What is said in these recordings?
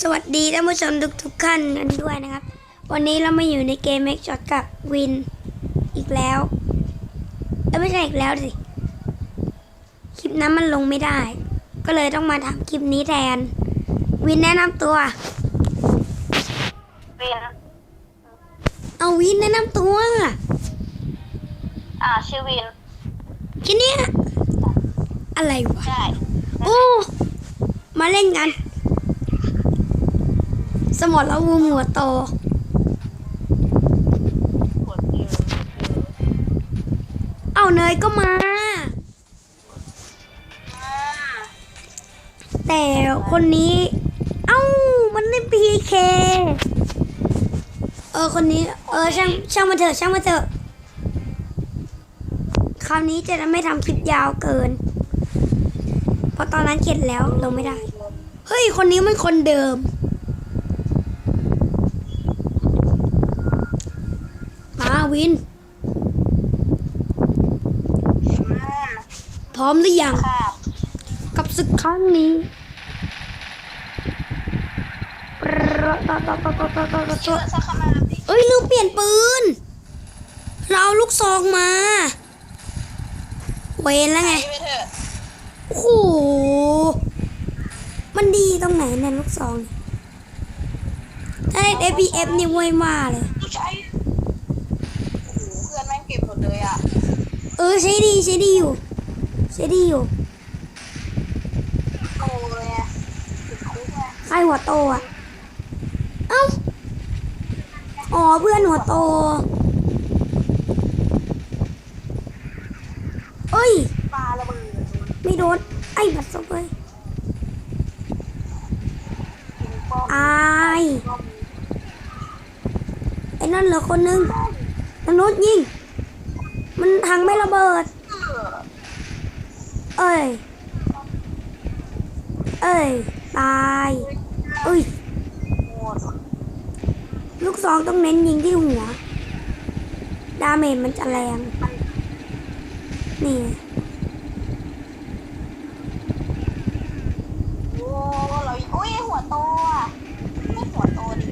สวัสดีท่านผู้ชมทุกทุกๆท่านกันด้วยนะครับ วันนี้เรามาอยู่ในเกม Make Shot กับวินอีกแล้วเอ้ยไม่ใช่อีกแล้วสิ คลิปนั้นมันลงไม่ได้ ก็เลยต้องมาทำคลิปนี้แทน วินแนะนำตัว วิน เอาวินแนะนำตัว อ่าชื่อวินแค่เนี้ยอะไรวะ ใช่ โอ้ มาเล่นกัน สมอละวูมหัวโตเอาเนยก็มา แต่คนนี้ เอ้า มันเล่นพีเคเออ คนนี้ เออ ช่าง ช่างมาเถอะ ช่างมาเถอะ คราวนี้จะไม่ทำคลิปยาวเกิน เพราะตอนนั้นเข็ดแล้วลงไม่ได้ เฮ้ย คนนี้มันคนเดิม มา วินอ่าพร้อมหรือยังค่ะกับศึกครั้งนี้ชื่อสักขนาดนี้เอ้ยลืมเปลี่ยนปืน เราเอาลูกซองมา เวนแล้วไงไปเถอะโอ้โห มันดีตรงไหนเนี่ยลูกซองเนี่ยถ้าเล่น FPS นี่เว้ยมาเลย ผู้ชายโอ้โหเพื่อนแม่ง เก็บหมดเลยอะ เออใช้ดีใช้ดีอยู่ใช้ดีอยู่โตเลยอะติดคุกไงใครหัวโตอะ เอ้า อ๋อเพื่อนหัวโต เอ้ย ปลาระเบิดไม่โดน ไอ้บัดซบเลยกินป้อมอายป้อมไอ้นั่นเหลือคนนึงมนุษย์ยิง มันทางไม่ระเบิดเออเอ้ย เอ้ย ตายเอ้ยหมดลูกซองต้องเน้นยิงที่หัว ดาเมจมันจะแรง นี่โอ้เราอุ้ยหัวโตอะไม่หัวโตดิ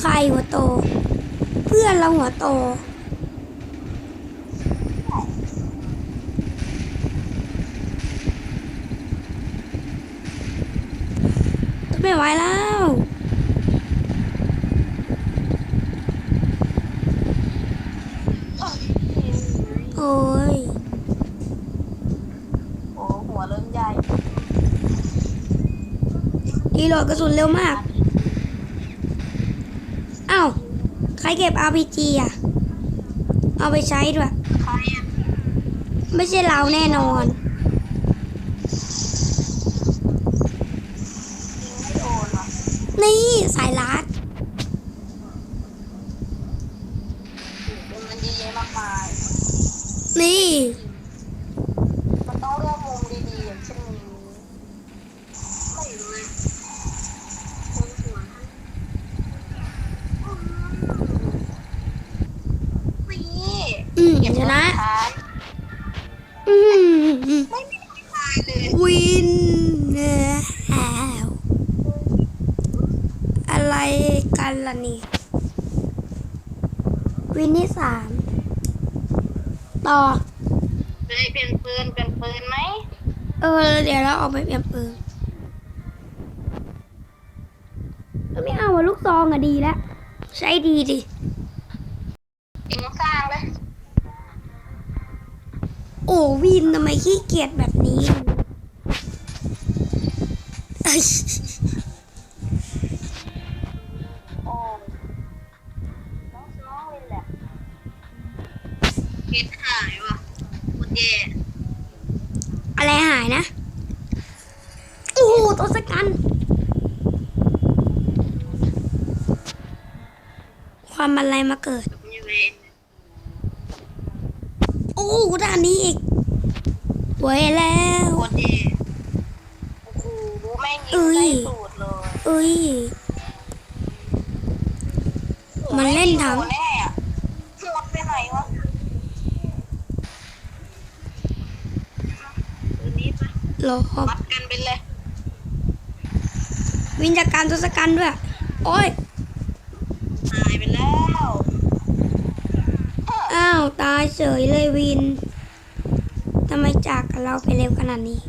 ใครหัวโต เพื่อนเราหัวโต ไม่ไหวแล้ว โอ้ย โอ้หัวเริ่มใหญ่ รี โหลดกระสุนเร็วมากเอ้าใครเก็บ RPG อะ เอาไปใช้ด้วยใครอะไม่ใช่เราแน่นอน ยิงไม่โดนว่ะ นี่สายลัด เป็นมันเยอะแยะมากมาย นี่ มันต้องเลือกมุมดีๆอย่างเช่นนี้ไม่รู้เลยคนหัว นี่อืมเก็บชนะท้ายอืมไม่มีตายเลย วินแล้วอะไรกันล่ะนี่ วินที่สามต่อ เลยเปลี่ยนปืนเปลี่ยนปืนไหมเออ เดี๋ยวเราเอาไปเปลี่ยนปืนก็ไม่เอาอะลูกซองอะดีแล้ว ใช้ดีดิเอ็งสร้างเลยโอ้วินทำไมขี้เกียจแบบนี้เอ้ยโอ้น้องๆเลยแหละเก็ดหายว่ะโคตรแย่อะไรหายนะ โอ้โหตัวสกัน ความอะไรมาเกิดแบบนี้เวนโอ้โหด้านนี้อีกไว้แล้วโคตรแย่โอ้โหแม่งยิงได้สูตรเลยเอ้ย มันเล่นทั้งโอ้แน่อะหมดไปไหนวะตัวนี้ปะรอมัดกันไปเลย วินจากการทศกัณฐ์ด้วย โอ้ยตายไป แล้วอ้าวตายเฉยเลยวินทำไมจากกับเราไปเร็วขนาดนี้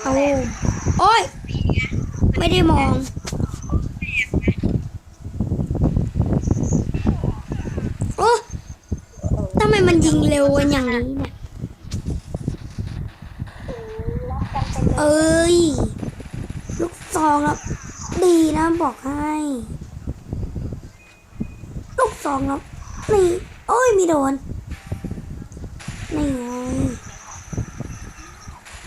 เอาโอ้ย ไม่ได้มอง โอ้ทำไมมันยิงเร็วกันอย่างนี้เนี่ย เอ้ย ลูกซองแล้ว นะบอกให้ลูกซองแล้วนี่โอ้ยมีโดนนี่ไง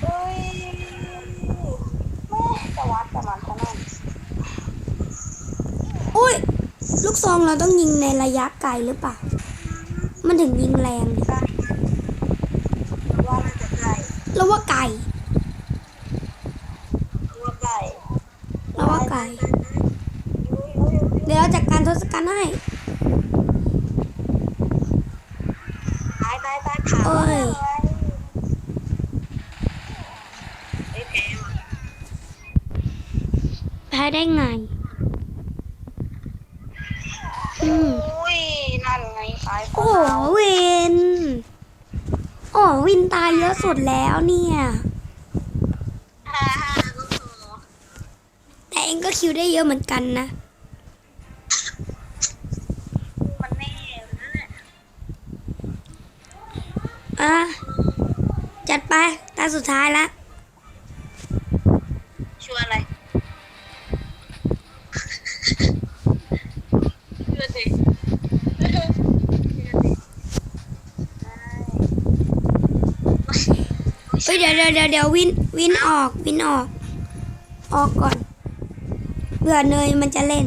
เฮ้ยแม่จะวัดกับมันซะหน่อยโอ้ยลูกซองเราต้องยิงในระยะไกลหรือเปล่า มันถึงยิงแรงเนี่ยว่ามันจะไก่แล้วว่าไก่ ว่าไก่ แล้วว่าไก่ เดี๋ยวเราจัด การทศกัณฐ์ให้ตายตายตายขาโอ้ยไอ้แพ้มาแพ้ได้ไง อืมอุ้ยนั่นไงตายโอ้โหวิน โอ้วินตายเยอะสุดแล้วเนี่ยฮ่าฮ่าก็พอแต่เองก็คิวได้เยอะเหมือนกันนะ มันแน่นั่นแหละ อะ จัดไป ตาสุดท้ายละ ชัวร์อะไรเชื่อสิเชื่อสิเฮ้ยเดี๋ยวเดี๋ยวเดี๋ยวเดี๋ยววินวินออกวินออก ออกก่อนเผื่อเนยมันจะเล่น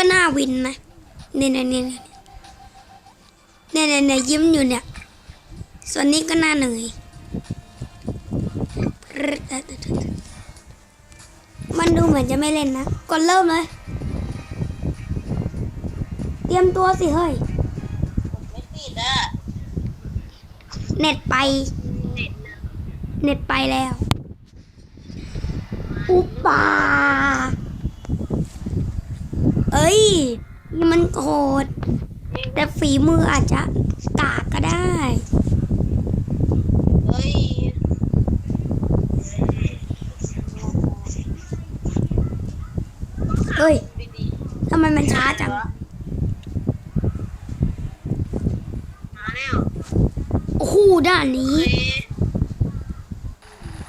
ก็หน้าวินนะเนี่ยเนี่ยเนี่ยเนี่ยเนี่ยเนี่ยเนี่ยยิ้มอยู่เนี่ย ส่วนนี้ก็หน้าเหนื่อยมันดูเหมือนจะไม่เล่นนะกดเริ่มเลย เตรียมตัวสิเฮ้ยไม่ติดอะเน็ตไป เน็ตนะเน็ตไปแล้ว อุปปา เอ้ยนี่มันโหด แต่ฝีมืออาจจะกากก็ได้เฮ้ยเอ้ยดีดีทำไมมันช้าจังมาแล้วโอ้โหด้านนี้เฮ้ย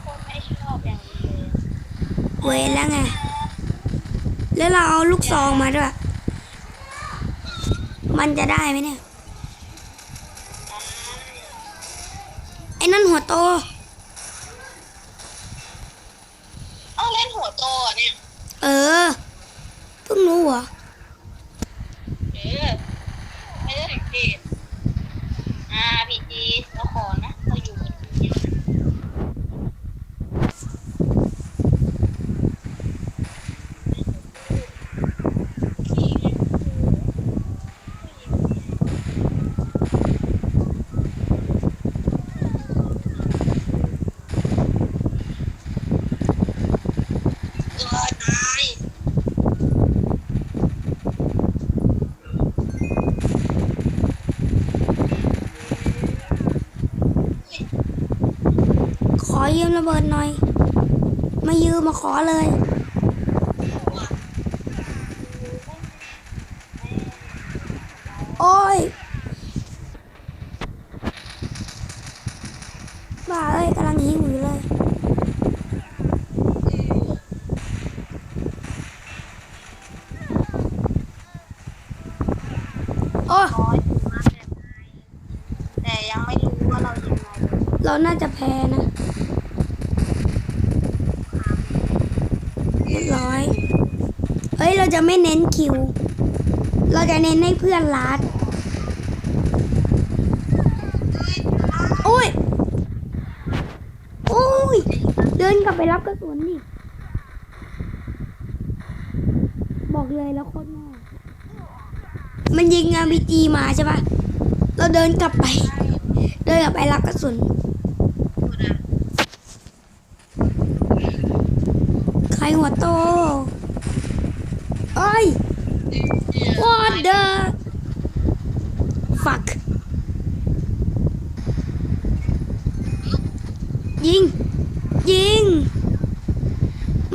คนไม่ชอบอย่างนี้เลยเวรแล้วไง แล้วเราเอาลูกซองมาด้วย มันจะได้ไหมเนี่ย ไอ้นั่นหัวโตเอาเล่นหัวโตอะเนี่ย เออ เพิ่งรู้เหรอ เออไม่ได้สังเกตอ่าพีจีเราขอนะเราอยู่บนทีมเออตาย ขอ ยืมระเบิดหน่อย มายืมมาขอเลย โอ้ยบ้าเอ้ยกำลังหิวอยู่เลยโอ้น้อยถึงมากแบบไหนแต่ยังไม่รู้ว่าเรายังไงเราน่าจะแพ้นะ เรียบร้อย เฮ้ย เราจะไม่เน้นคิว เราจะเน้นให้เพื่อนรัดโอ้ย โอ้ย เดินกลับไปรับกระสุนนี่บอกเลยแล้วโคตรแมมันยิงอาร์พีจีมาใช่ปะเราเดินกลับไป เดินกลับไปรับกระสุนใครหัวโต เอ้ย what the fuck ยิง ยิง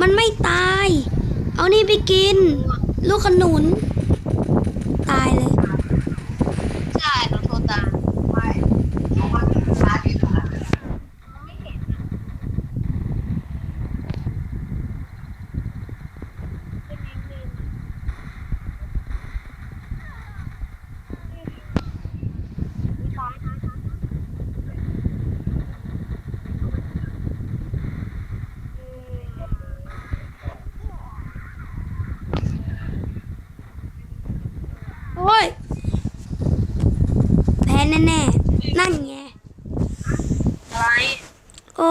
มันไม่ตาย เอานี่ไปกิน ลูกขนุน ตายเลย ใช่เราโทรตามไม่เพราะว่าชาร์จอยู่ตรงนั้นไม่เห็นเป็นยิงเลยซ้ายซ้ายซ้าย โอ้ย แพ้แน่ๆนั่นไงอะไรโอ้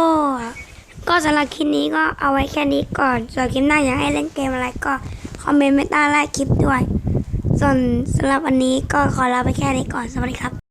ก็สำหรับคลิปนี้ก็เอาไว้แค่นี้ก่อนส่วนคลิปหน้าอยากให้เล่นเกมอะไรก็คอมเมนต์ไม่ใต้ใต้คลิปด้วย ส่วนสำหรับวันนี้ก็ขอลาไปแค่นี้ก่อนสวัสดีครับ